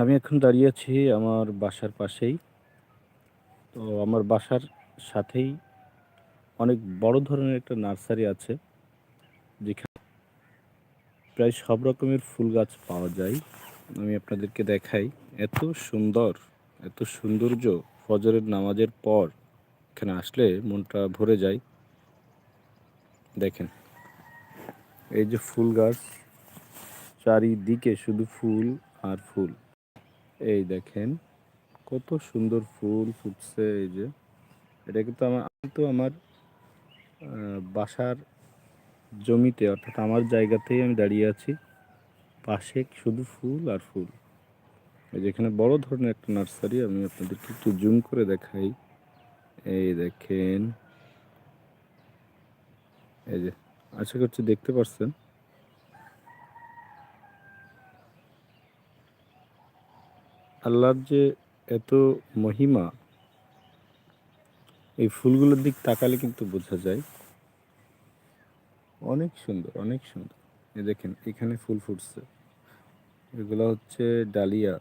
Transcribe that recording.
আমি এখন দাঁড়িয়ে আছি আমার বাসার পাশেই। তো আমার বাসার সাথেই অনেক বড় ধরনের একটা নার্সারি আছে, যেখানে প্রায় সব রকমের ফুল গাছ পাওয়া যায়। আমি আপনাদেরকে দেখাই, এত সুন্দর, এত সৌন্দর্য ফজরের নামাজের পর এখানে আসলে মনটা ভরে যায়। দেখেন, এই যে ফুল গাছ, চারিদিকে শুধু ফুল আর ফুল। এই দেখেন, কত সুন্দর ফুল ফুটছে এই যে। এটা কিন্তু আমার আমি তো আমার বাসার জমিতে, অর্থাৎ আমার জায়গাতেই আমি দাঁড়িয়ে আছি। পাশে শুধু ফুল আর ফুল। এই যে এখানে বড় ধরনের একটা নার্সারি, আমি আপনাদেরকে একটু জুম করে দেখাই। এই দেখেন। এই যে, আশা করছি দেখতে পাচ্ছেন আল্লাহর যে এত মহিমা, এই ফুলগুলোর দিক তাকালে কিন্তু বোঝা যায়। অনেক সুন্দর অনেক সুন্দর। এই দেখেন, এখানে ফুল ফুটছে। এগুলো হচ্ছে ডালিয়া।